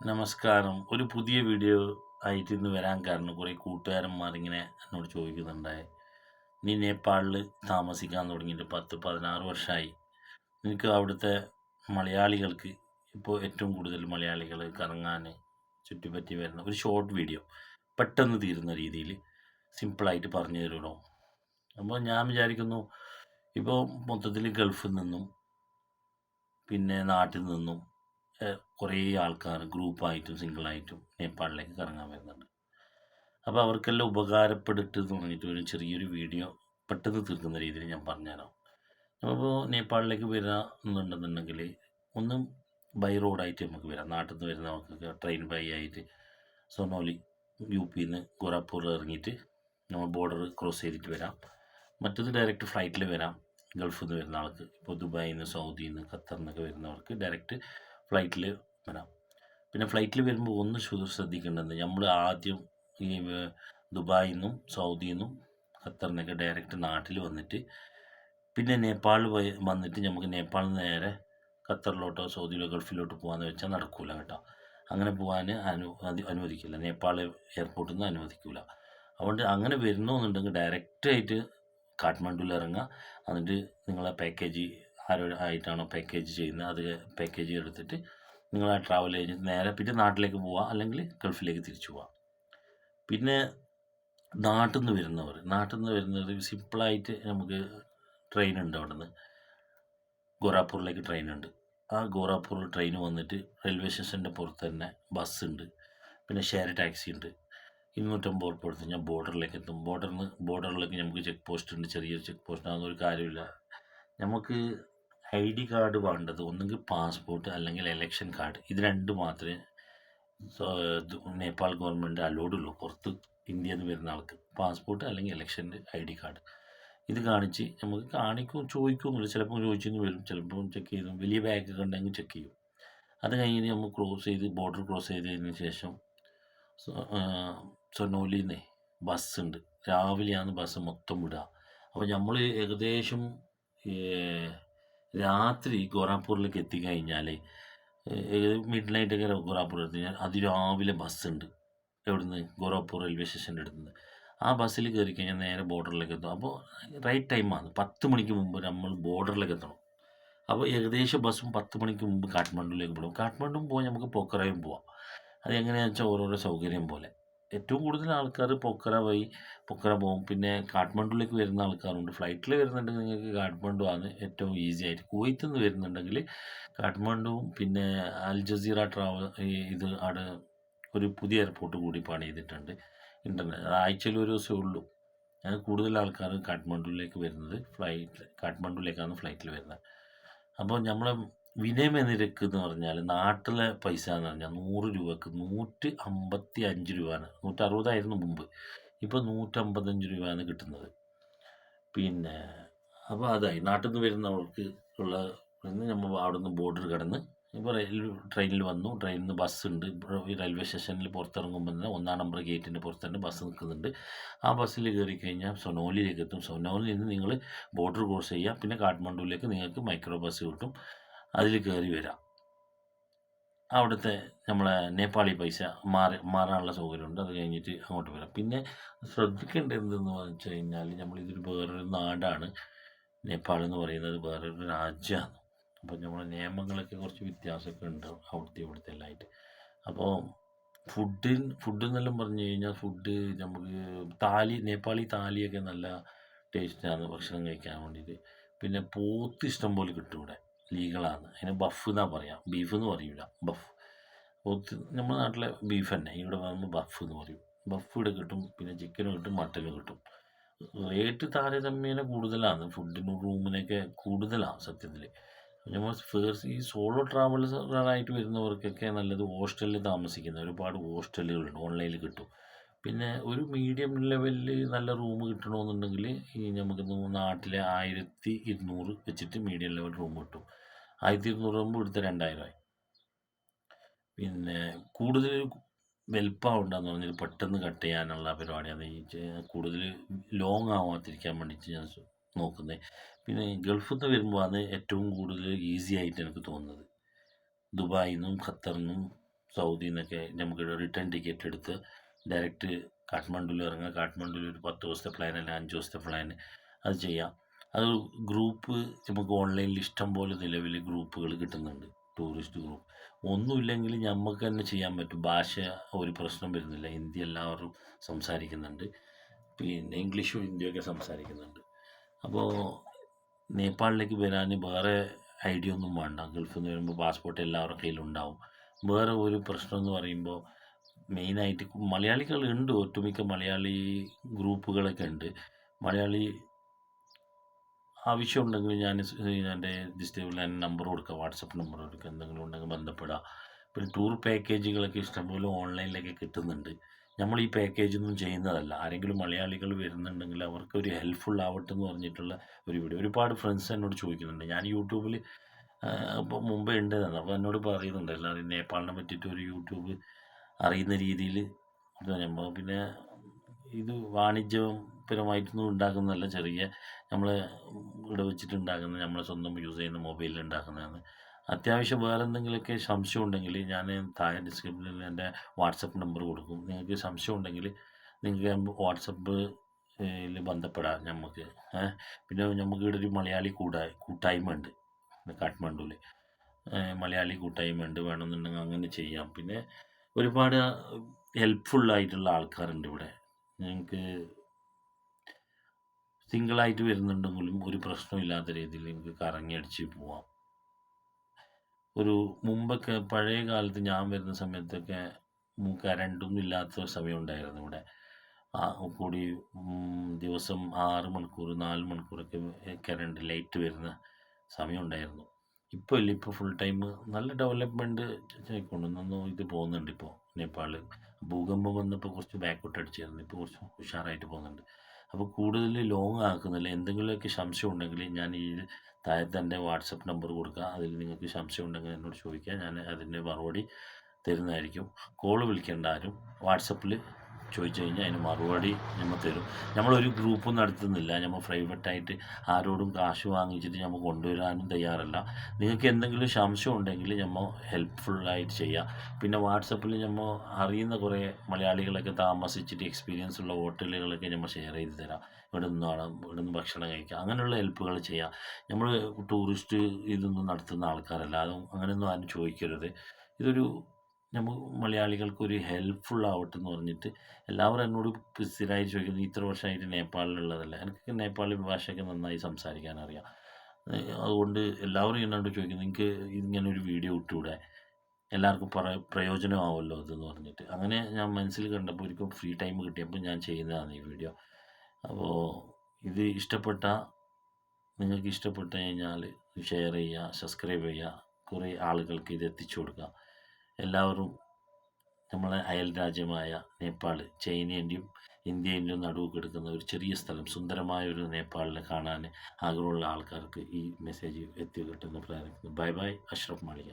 നമസ്കാരം. ഒരു പുതിയ വീഡിയോ ആയിട്ട് ഇന്ന് വരാൻ കാരണം കുറേ കൂട്ടുകാരന്മാർ ഇങ്ങനെ എന്നോട് ചോദിക്കുന്നുണ്ടായി. നീ നേപ്പാളിൽ താമസിക്കാൻ തുടങ്ങിയിട്ട് പത്ത് പതിനാറ് വർഷമായി നിനക്ക് അവിടുത്തെ മലയാളികൾക്ക് ഇപ്പോൾ ഏറ്റവും കൂടുതൽ മലയാളികൾ കറങ്ങാൻ ചുറ്റിപ്പറ്റി വരുന്ന ഒരു ഷോർട്ട് വീഡിയോ പെട്ടെന്ന് തീരുന്ന രീതിയിൽ സിമ്പിളായിട്ട് പറഞ്ഞു തരുമോ? അപ്പോൾ ഞാൻ വിചാരിക്കുന്നു ഇപ്പോൾ മൊത്തത്തിൽ ഗൾഫിൽ നിന്നും പിന്നെ നാട്ടിൽ നിന്നും കുറേ ആൾക്കാർ ഗ്രൂപ്പായിട്ടും സിംഗിളായിട്ടും നേപ്പാളിലേക്ക് കറങ്ങാൻ വരുന്നുണ്ട്. അപ്പോൾ അവർക്കെല്ലാം ഉപകാരപ്പെട്ടിട്ട് തുടങ്ങിയിട്ട് ഒരു ചെറിയൊരു വീഡിയോ പെട്ടെന്ന് തീർക്കുന്ന രീതിയിൽ ഞാൻ പറഞ്ഞുതരാം. അപ്പോൾ നേപ്പാളിലേക്ക് വരാമെന്നുണ്ടെന്നുണ്ടെങ്കിൽ ഒന്നും ബൈ റോഡായിട്ട് നമുക്ക് വരാം. നാട്ടിൽ നിന്ന് വരുന്ന നമുക്ക് ട്രെയിൻ ബൈ ആയിട്ട് സൊനോലി യു പിയിൽ നിന്ന് ഗോരാപ്പൂർ ഇറങ്ങിയിട്ട് നമ്മൾ ബോർഡർ ക്രോസ് ചെയ്തിട്ട് വരാം. മറ്റത് ഡയറക്റ്റ് ഫ്ലൈറ്റിൽ വരാം. ഗൾഫിൽ നിന്ന് വരുന്ന ആൾക്ക് ഇപ്പോൾ ദുബായിൽ നിന്ന് സൗദിയിൽ നിന്ന് ഖത്തറിൽ നിന്നൊക്കെ വരുന്നവർക്ക് ഡയറക്റ്റ് ഫ്ലൈറ്റിൽ വരാം. പിന്നെ ഫ്ലൈറ്റിൽ വരുമ്പോൾ ഒന്ന് ശ്രദ്ധിക്കേണ്ടത് നമ്മൾ ആദ്യം ഈ ദുബായിൽ നിന്നും സൗദിയിൽ നിന്നും ഖത്തറിൽ നിന്നൊക്കെ ഡയറക്റ്റ് നാട്ടിൽ വന്നിട്ട് പിന്നെ നേപ്പാളിൽ പോയി വന്നിട്ട് നമുക്ക് നേപ്പാളിൽ നിന്ന് നേരെ ഖത്തറിലോട്ടോ സൗദിയിലോ ഗൾഫിലോട്ട് പോകാമെന്ന് വെച്ചാൽ നടക്കൂല കേട്ടോ. അങ്ങനെ പോകാൻ അനു അനുവദിക്കില്ല. നേപ്പാൾ എയർപോർട്ടിൽ നിന്ന് അനുവദിക്കില്ല അതുകൊണ്ട് അങ്ങനെ വരുന്നോന്നുണ്ടെങ്കിൽ ഡയറക്റ്റായിട്ട് കാഠ്മണ്ഡുവിൽ ഇറങ്ങുക എന്നിട്ട് നിങ്ങളെ പാക്കേജ് ആരോ ആയിട്ടാണോ പാക്കേജ് ചെയ്യുന്നത്? അത് പാക്കേജ് എടുത്തിട്ട് നിങ്ങൾ ആ ട്രാവൽ ഏജന്റ് നേരെ പിന്നെ നാട്ടിലേക്ക് പോവുക അല്ലെങ്കിൽ ഗൾഫിലേക്ക് തിരിച്ചു പോവുക പിന്നെ നാട്ടിൽ നിന്ന് വരുന്നവർ നാട്ടിൽ നിന്ന് വരുന്നവർ സിമ്പിളായിട്ട് നമുക്ക് ട്രെയിൻ ഉണ്ട് അവിടെ നിന്ന് ഗോറാപ്പൂറിലേക്ക് ട്രെയിൻ ഉണ്ട്. ആ ഗോറാപ്പൂർ ട്രെയിൻ വന്നിട്ട് റെയിൽവേ സ്റ്റേഷന്റെ പുറത്ത് തന്നെ ബസ് ഉണ്ട്. പിന്നെ ഷെയർ ടാക്സി ഉണ്ട്. ഇരുന്നൂറ്റമ്പത് ഉറുപ്പ് കൊടുത്ത് ഞാൻ ബോർഡറിലേക്ക് എത്തും. ബോർഡറിൽ നിന്ന് ബോർഡറിലേക്ക് നമുക്ക് ചെക്ക് പോസ്റ്റ് ഉണ്ട്. ചെറിയൊരു ചെക്ക് പോസ്റ്റ് അതൊന്നും ഒരു കാര്യമില്ല നമുക്ക് ഐ ഡി കാർഡ് വേണ്ടത് ഒന്നുകിൽ പാസ്പോർട്ട് അല്ലെങ്കിൽ എലക്ഷൻ കാർഡ് ഇത് രണ്ട് മാത്രമേ നേപ്പാൾ ഗവൺമെന്റ് അലോഡുള്ളൂ പുറത്ത് ഇന്ത്യയിൽ നിന്ന് വരുന്ന ആൾക്ക് പാസ്പോർട്ട് അല്ലെങ്കിൽ ഇലക്ഷന്റെ ഐ ഡി കാർഡ്. ഇത് കാണിച്ച് നമുക്ക് കാണിക്കും ചോദിക്കുമെന്നില്ല ചിലപ്പോൾ ചോദിച്ചെന്ന് വരും ചിലപ്പോൾ ചെക്ക് ചെയ്തു. വലിയ ബാഗൊക്കെ ഉണ്ടെങ്കിൽ ചെക്ക് ചെയ്യും. അത് കഴിഞ്ഞ് നമ്മൾ ക്രോസ് ചെയ്ത് ബോർഡർ ക്രോസ് ചെയ്തതിന് ശേഷം സൊ- ആ, സൊനോലിയിൽ നിന്ന് ബസ് ഉണ്ട്. രാവിലെയാണ് ബസ് മൊത്തം വിടുക. അപ്പോൾ നമ്മൾ ഏകദേശം രാത്രി ഗോറാപ്പൂരിലേക്ക് എത്തിക്കഴിഞ്ഞാൽ മിഡ് നൈറ്റൊക്കെ ഗോറാപ്പൂർ എത്തി. കഴിഞ്ഞാൽ അതിരാവിലെ ബസ്സുണ്ട്. എവിടുന്ന്? ഗോറാപ്പൂർ റെയിൽവേ സ്റ്റേഷന്റെ അടുത്ത് നിന്ന് ആ ബസ്സിൽ കയറി കഴിഞ്ഞാൽ നേരെ ബോർഡറിലേക്ക് എത്തും. അപ്പോൾ റൈറ്റ് ടൈമാണ്. പത്ത് മണിക്ക് മുമ്പ് നമ്മൾ ബോർഡറിലേക്ക് എത്തണം. അപ്പോൾ ഏകദേശം ബസ്സും പത്ത് മണിക്ക് മുമ്പ് കാഠ്മണ്ഡുവിലേക്ക് പോകും. കാഠ്മണ്ഡും പോയി നമുക്ക് പൊക്കറയും പോവാം. അത് എങ്ങനെയാണെന്ന് വെച്ചാൽ ഓരോരോ സൗകര്യം പോലെ. ഏറ്റവും കൂടുതൽ ആൾക്കാർ പൊക്കറ വഴി പൊക്കറ പോകും. പിന്നെ കാഠ്മണ്ഡുവിലേക്ക് വരുന്ന ആൾക്കാരുണ്ട്. ഫ്ലൈറ്റിൽ വരുന്നുണ്ടെങ്കിൽ നിങ്ങൾക്ക് കാഠ്മണ്ഡു ആണ് ഏറ്റവും ഈസി ആയിട്ട്. കുവൈത്തിൽ നിന്ന് വരുന്നുണ്ടെങ്കിൽ കാഠ്മണ്ഡുവും പിന്നെ അൽ ജസീറ ട്രാവൽ ഇത് അവിടെ ഒരു പുതിയ എയർപോർട്ട് കൂടി പണി ചെയ്തിട്ടുണ്ട്. ഇന്റർനെറ്റ് അത് ആഴ്ചയിൽ ഒരു ദിവസമേ ഉള്ളൂ. ഞാൻ കൂടുതൽ ആൾക്കാർ കാഠ്മണ്ഡുവിലേക്ക് വരുന്നത് ഫ്ലൈറ്റ് കാഠ്മണ്ഡുവിലേക്കാണ് ഫ്ലൈറ്റിൽ വരുന്നത്. അപ്പോൾ നമ്മളെ വിനിമയ നിരക്ക് എന്ന് പറഞ്ഞാൽ നാട്ടിലെ പൈസ എന്ന് പറഞ്ഞാൽ നൂറ് രൂപക്ക് നൂറ്റി അമ്പത്തി അഞ്ച് രൂപയാണ്. നൂറ്ററുപതായിരുന്നു മുമ്പ്. ഇപ്പോൾ നൂറ്റമ്പത്തഞ്ച് രൂപയാണ് കിട്ടുന്നത്. പിന്നെ അപ്പോൾ അതായി. നാട്ടിൽ നിന്ന് വരുന്നവർക്ക് ഉള്ള നമ്മൾ അവിടെ നിന്ന് ബോർഡർ കടന്ന് ഇപ്പോൾ റെയിൽ ട്രെയിനിൽ വന്നു. ട്രെയിനിൽ നിന്ന് ബസ് ഉണ്ട്. റെയിൽവേ സ്റ്റേഷനിൽ പുറത്തിറങ്ങുമ്പോൾ തന്നെ ഒന്നാം നമ്പർ ഗേറ്റിന്റെ പുറത്ത് തന്നെ ബസ് നിൽക്കുന്നുണ്ട്. ആ ബസ്സിൽ കയറി കഴിഞ്ഞാൽ സൊനോലിയിലേക്ക് എത്തും. സൊനോലിൽ നിന്ന് നിങ്ങൾ ബോർഡർ ക്രോസ് ചെയ്യാം. പിന്നെ കാഠ്മണ്ഡുവിലേക്ക് നിങ്ങൾക്ക് മൈക്രോ ബസ് കിട്ടും. അതിൽ കയറി വരാം. അവിടുത്തെ നമ്മളെ നേപ്പാളി പൈസ മാറി മാറാനുള്ള സൗകര്യമുണ്ട്. അത് കഴിഞ്ഞിട്ട് അങ്ങോട്ട് വരാം. പിന്നെ ശ്രദ്ധിക്കേണ്ടത് എന്തെന്ന് വെച്ച് കഴിഞ്ഞാൽ നമ്മളിതൊരു വേറൊരു നാടാണ്. നേപ്പാൾ എന്ന് പറയുന്നത് വേറൊരു രാജ്യമാണ്. അപ്പോൾ നമ്മളെ നിയമങ്ങളൊക്കെ കുറച്ച് വ്യത്യാസമൊക്കെ ഉണ്ട് അവിടുത്തെ ഇവിടുത്തെ എല്ലാമായിട്ട് അപ്പോൾ ഫുഡ് ഫുഡ് എന്നെല്ലാം പറഞ്ഞു കഴിഞ്ഞാൽ ഫുഡ് നമുക്ക് താലി നേപ്പാളി താലിയൊക്കെ നല്ല ടേസ്റ്റാണ് ഭക്ഷണം കഴിക്കാൻ വേണ്ടിയിട്ട്. പിന്നെ പോത്ത് ഇഷ്ടം പോലെ കിട്ടും ഇവിടെ. ലീഗളാണ്. അതിന് ബഫ് എന്നാ പറയാം. ബീഫ് എന്ന് പറയൂല. ബഫ്. നമ്മുടെ നാട്ടിലെ ബീഫ് തന്നെ. ഇവിടെ വന്ന് ബഫ് എന്ന് പറയും. ബഫ് ഇവിടെ കിട്ടും പിന്നെ ചിക്കനും കിട്ടും മട്ടനും കിട്ടും. റേറ്റ് താരതമ്യേന കൂടുതലാണ്. ഫുഡിനും റൂമിനൊക്കെ കൂടുതലാണ് സത്യത്തിൽ നമ്മൾ ഫേഴ്സ് ഈ സോളോ ട്രാവൽസറായിട്ട് വരുന്നവർക്കൊക്കെ നല്ലത് ഹോസ്റ്റലിൽ താമസിക്കുന്ന ഒരുപാട് ഹോസ്റ്റലുകളുണ്ട്. ഓൺലൈനിൽ കിട്ടും. പിന്നെ ഒരു മീഡിയം ലെവലിൽ നല്ല റൂം കിട്ടണമെന്നുണ്ടെങ്കിൽ ഈ നമുക്ക് നാട്ടിലെ ആയിരത്തി ഇരുന്നൂറ് വെച്ചിട്ട് മീഡിയം ലെവൽ റൂം കിട്ടും. ആയിരത്തി ഇരുന്നൂറ് ആകുമ്പോൾ ഇവിടുത്തെ രണ്ടായിരമായി പിന്നെ കൂടുതൽ വലിപ്പമുണ്ടെന്ന് പറഞ്ഞാൽ പെട്ടെന്ന് കട്ട് ചെയ്യാനുള്ള പരിപാടിയാണ് കൂടുതൽ ലോങ് ആവാതിരിക്കാൻ വേണ്ടിയിട്ട് ഞാൻ നോക്കുന്നത് പിന്നെ ഗൾഫിൽ നിന്ന് വരുമ്പോൾ ആണ് ഏറ്റവും കൂടുതൽ ഈസി ആയിട്ട് എനിക്ക് തോന്നുന്നത്. ദുബായിൽ നിന്നും ഖത്തറിൽ നിന്നും സൗദിയിൽ നിന്നൊക്കെ നമുക്ക് റിട്ടേൺ ടിക്കറ്റ് എടുത്ത് ഡയറക്റ്റ് കാഠ്മണ്ഡുവിൽ ഇറങ്ങുക. കാഠ്മണ്ഡുവിൽ ഒരു പത്ത് ദിവസത്തെ പ്ലാൻ അല്ലെങ്കിൽ അഞ്ച് ദിവസത്തെ പ്ലാൻ അത് ചെയ്യാം. അത് ഗ്രൂപ്പ് നമുക്ക് ഓൺലൈനിൽ ഇഷ്ടം പോലെ നിലവിൽ ഗ്രൂപ്പുകൾ കിട്ടുന്നുണ്ട്. ടൂറിസ്റ്റ് ഗ്രൂപ്പ് ഒന്നുമില്ലെങ്കിൽ നമുക്ക് തന്നെ ചെയ്യാൻ പറ്റും. ഭാഷ ഒരു പ്രശ്നം വരുന്നില്ല. ഹിന്ദി എല്ലാവരും സംസാരിക്കുന്നുണ്ട്. പിന്നെ ഇംഗ്ലീഷും ഹിന്ദിയൊക്കെ സംസാരിക്കുന്നുണ്ട്. അപ്പോൾ നേപ്പാളിലേക്ക് വരാൻ വേറെ ഐഡിയ ഒന്നും വേണ്ട. ഗൾഫിൽ നിന്ന് വരുമ്പോൾ പാസ്പോർട്ട് എല്ലാവരുടെ കയ്യിലുണ്ടാവും. വേറെ ഒരു പ്രശ്നം എന്ന് പറയുമ്പോൾ മെയിനായിട്ട് മലയാളികളുണ്ട്. ഒട്ടുമിക്ക മലയാളി ഗ്രൂപ്പുകളൊക്കെ ഉണ്ട്. മലയാളി ആവശ്യമുണ്ടെങ്കിൽ ഞാൻ എന്റെ ഡിസ്റ്റേബിൾ ഞാൻ നമ്പർ കൊടുക്കുക. വാട്സപ്പ് നമ്പർ കൊടുക്കുക. എന്തെങ്കിലും ഉണ്ടെങ്കിൽ ബന്ധപ്പെടുക. പിന്നെ ടൂർ പാക്കേജുകളൊക്കെ ഇഷ്ടംപോലെ ഓൺലൈനിലൊക്കെ കിട്ടുന്നുണ്ട്. നമ്മൾ ഈ പാക്കേജൊന്നും ചെയ്യുന്നതല്ല. ആരെങ്കിലും മലയാളികൾ വരുന്നുണ്ടെങ്കിൽ അവർക്ക് ഒരു ഹെൽപ്ഫുൾ ആവട്ടെ എന്ന് പറഞ്ഞിട്ടുള്ള ഒരു വീഡിയോ. ഒരുപാട് ഫ്രണ്ട്സ് എന്നോട് ചോദിക്കുന്നുണ്ട്. ഞാൻ യൂട്യൂബിൽ ഇപ്പോൾ മുമ്പേ ഉണ്ടായിരുന്നു അപ്പോൾ എന്നോട് പറയുന്നുണ്ട്. എല്ലാവരും നേപ്പാളിനെ പറ്റിയിട്ട് ഒരു യൂട്യൂബ് അറിയുന്ന രീതിയിൽ നമ്മൾ പിന്നെ ഇത് വാണിജ്യപരമായിട്ടൊന്നും ഉണ്ടാക്കുന്നതല്ല ചെറിയ നമ്മൾ ഇവിടെ വെച്ചിട്ട് ഉണ്ടാക്കുന്ന നമ്മൾ സ്വന്തം യൂസ് ചെയ്യുന്ന മൊബൈലിൽ ഉണ്ടാക്കുന്നതാണ്. അത്യാവശ്യം വേറെ എന്തെങ്കിലുമൊക്കെ സംശയം ഉണ്ടെങ്കിൽ ഞാൻ താഴെ ഡിസ്ക്രിപ്ഷനിൽ എന്റെ വാട്സപ്പ് നമ്പർ കൊടുക്കും. നിങ്ങൾക്ക് സംശയം ഉണ്ടെങ്കിൽ നിങ്ങൾക്ക് വാട്സപ്പ് ബന്ധപ്പെടാം നമുക്ക് പിന്നെ നമുക്ക് ഇവിടെ ഒരു മലയാളി കൂടാ കൂട്ടായ്മ ഉണ്ട്. കാഠ്മണ്ഡുവിൽ മലയാളി കൂട്ടായ്മ ഉണ്ട്. വേണമെന്നുണ്ടെങ്കിൽ അങ്ങനെ ചെയ്യാം. പിന്നെ ഒരുപാട് ഹെൽപ്ഫുള്ളായിട്ടുള്ള ആൾക്കാരുണ്ട് ഇവിടെ. ഞങ്ങൾക്ക് സിംഗിളായിട്ട് വരുന്നുണ്ടെങ്കിലും ഒരു പ്രശ്നമില്ലാത്ത രീതിയിൽ കറങ്ങി അടിച്ച് പോവാം. ഒരു മുമ്പൊക്കെ പഴയ കാലത്ത് ഞാൻ വരുന്ന സമയത്തൊക്കെ കരണ്ടൊന്നും ഇല്ലാത്ത സമയം ഉണ്ടായിരുന്നു ഇവിടെ. കൂടി ദിവസം ആറ് മണിക്കൂർ നാല് മണിക്കൂറൊക്കെ കരണ്ട് ലൈറ്റ് വരുന്ന സമയം ഉണ്ടായിരുന്നു. ഇപ്പോൾ ഇല്ല ഇപ്പോൾ ഫുൾ ടൈം നല്ല ഡെവലപ്മെന്റ് കൊണ്ടുവന്നു ഇത് പോകുന്നുണ്ട് ഇപ്പോൾ നേപ്പാൾ ഭൂകമ്പം വന്നപ്പോൾ കുറച്ച് ബാക്കോട്ട് അടിച്ചായിരുന്നു ഇപ്പോൾ കുറച്ച് ഉഷാറായിട്ട് പോകുന്നുണ്ട്. അപ്പോൾ കൂടുതൽ ലോങ് ആക്കുന്നില്ല. എന്തെങ്കിലുമൊക്കെ സംശയം ഉണ്ടെങ്കിൽ ഞാൻ ഈ താഴത്തെ എന്റെ വാട്സപ്പ് നമ്പർ കൊടുക്കുക അതിൽ നിങ്ങൾക്ക് സംശയം ഉണ്ടെങ്കിൽ എന്നോട് ചോദിക്കുക ഞാൻ അതിന്റെ മറുപടി തരുന്നതായിരിക്കും. കോൾ വിളിക്കേണ്ട ആരും. വാട്സപ്പിൽ ചോദിച്ചു കഴിഞ്ഞാൽ അതിന് മറുപടി നമ്മൾ തരും. നമ്മളൊരു ഒന്നും നടത്തുന്നില്ല നമ്മൾ പ്രൈവറ്റായിട്ട് ആരോടും കാശ് വാങ്ങിച്ചിട്ട് നമ്മൾ കൊണ്ടുവരാനും തയ്യാറല്ല. നിങ്ങൾക്ക് എന്തെങ്കിലും സംശയം ഉണ്ടെങ്കിൽ നമ്മൾ ഹെൽപ്ഫുള്ളായിട്ട് ചെയ്യാം. പിന്നെ വാട്സപ്പിൽ നമ്മൾ അറിയുന്ന കുറേ മലയാളികളൊക്കെ താമസിച്ചിട്ട് എക്സ്പീരിയൻസ് ഉള്ള ഹോട്ടലുകളൊക്കെ നമ്മൾ ഷെയർ ചെയ്ത് തരാം. ഇവിടെ നിന്നാണ് ഇവിടെ നിന്ന് ഭക്ഷണം കഴിക്കാം. അങ്ങനെയുള്ള ഹെൽപ്പുകൾ ചെയ്യാം. നമ്മൾ ടൂറിസ്റ്റ് ഇതൊന്നും നടത്തുന്ന ആൾക്കാരല്ല. അതും അങ്ങനെയൊന്നും ആരും ചോദിക്കരുത്. ഇതൊരു മലയാളികൾക്ക് ഒരു ഹെൽപ്ഫുൾ ആവട്ടെ എന്ന് പറഞ്ഞിട്ട് എല്ലാവരും എന്നോട് സ്ഥിരമായി ചോദിക്കുന്നു ഇത്ര വർഷമായിട്ട് നേപ്പാളിലുള്ളതല്ല. എനിക്ക് നേപ്പാളി ഭാഷയൊക്കെ നന്നായി സംസാരിക്കാൻ അറിയാം. അതുകൊണ്ട് എല്ലാവരും എന്നോട് ചോദിക്കുന്നു എനിക്ക് ഇങ്ങനെ ഒരു വീഡിയോ ഇട്ടുകൂടെ എല്ലാവർക്കും പറ പ്രയോജനമാവുമല്ലോ ഇതെന്ന് പറഞ്ഞിട്ട്. അങ്ങനെ ഞാൻ മനസ്സിൽ കണ്ടപ്പോൾ ഒരിക്കലും ഫ്രീ ടൈം കിട്ടിയപ്പോൾ ഞാൻ ചെയ്യുന്നതാണ് ഈ വീഡിയോ അപ്പോൾ ഇത് ഇഷ്ടപ്പെട്ട നിങ്ങൾക്ക് ഇഷ്ടപ്പെട്ട് കഴിഞ്ഞാൽ ഷെയർ ചെയ്യുക സബ്സ്ക്രൈബ് ചെയ്യുക. കുറേ ആളുകൾക്ക് ഇത് എത്തിച്ചു കൊടുക്കുക. എല്ലാവരും നമ്മളെ അയൽ രാജ്യമായ നേപ്പാൾ ചൈനേന്റെയും ഇന്ത്യേന്റെയും നടുവ് കിടക്കുന്ന ഒരു ചെറിയ സ്ഥലം സുന്ദരമായ ഒരു നേപ്പാളിനെ കാണാൻ ആഗ്രഹമുള്ള ആൾക്കാർക്ക് ഈ മെസ്സേജ് എത്തി കിട്ടുന്ന പ്രാർത്ഥിക്കുന്നു. ബൈ ബൈ അഷ്റഫ് മാളിക